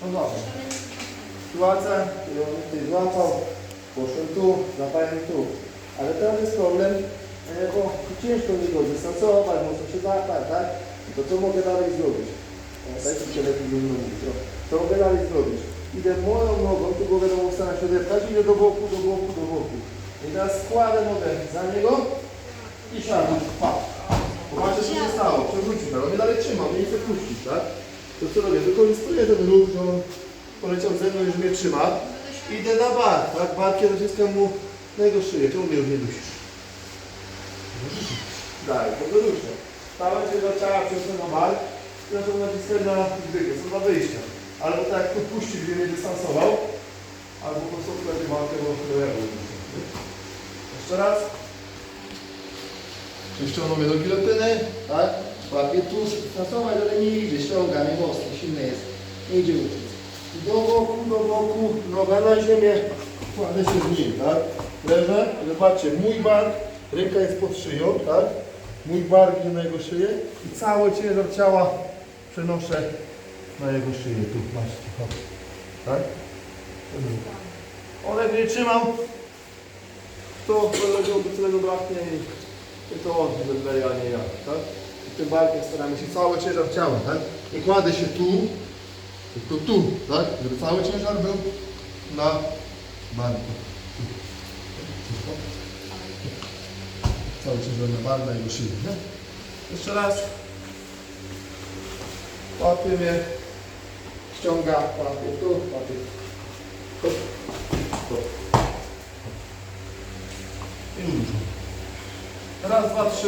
Szanował. Sytuacja, którą tutaj złapał, poszedł tu, zapałem tu. Ale teraz jest problem, e, bo ciężko mi go dystansować, mocno się zapać, tak? To co mogę dalej zrobić? E, Dajcie się lepiej ze mną mówić. o. Co mogę dalej zrobić? Idę moją nogą, tu go wiadomo staram się odepchać, idę do boku, do boku, do boku. I teraz składę nogę za niego i szarpam. Pa. Popatrzcie co się stało, przewrócił, ale mnie dalej trzymał, mnie nie chce puścić, tak? To co robię? Wykorzystuję ten ruch, on poleciał ze mną, już mnie trzyma. Idę na bar, tak? Barkiem naciskam mu na jego szyję. Czemu mnie już nie dusisz? Daj, bo go duszę. Stałem się do ciała, przyniosłem na bar zaczął naciskać na dźwignię. Są dwa wyjścia. Albo tak jak odpuścił, gdzie mnie dystansował, albo po prostu wtedy walkę, bo bo ja go duszę. Jeszcze raz. Czyli ściągnął mnie do gilotyny, tak? Łapię tu, dystansować, ale nie idzie, ściąga mnie mocno, silny jest. Nie idzie uciec. Do boku, do boku, noga na ziemię, kładę się z nim, tak? Leżę, zobaczcie, mój bark, ręka jest pod szyją, tak? Mój bark na jego szyję i cały ciężar ciała przenoszę na jego szyję, tu, patrzcie, hop. tak? Jak nie trzymał, to doległ do celego braknie i, to on a nie ja, tak? I tym barkiem staramy się cały ciężar ciała, tak? I kładę się tu, tylko tu, tak? Żeby cały ciężar był na barku. Cały ciężar na bark, na jego szyję, nie? Jeszcze raz. Łapie mnie, ściąga, łapie tu, łapie tu. I uruszam. Raz, dwa, trzy.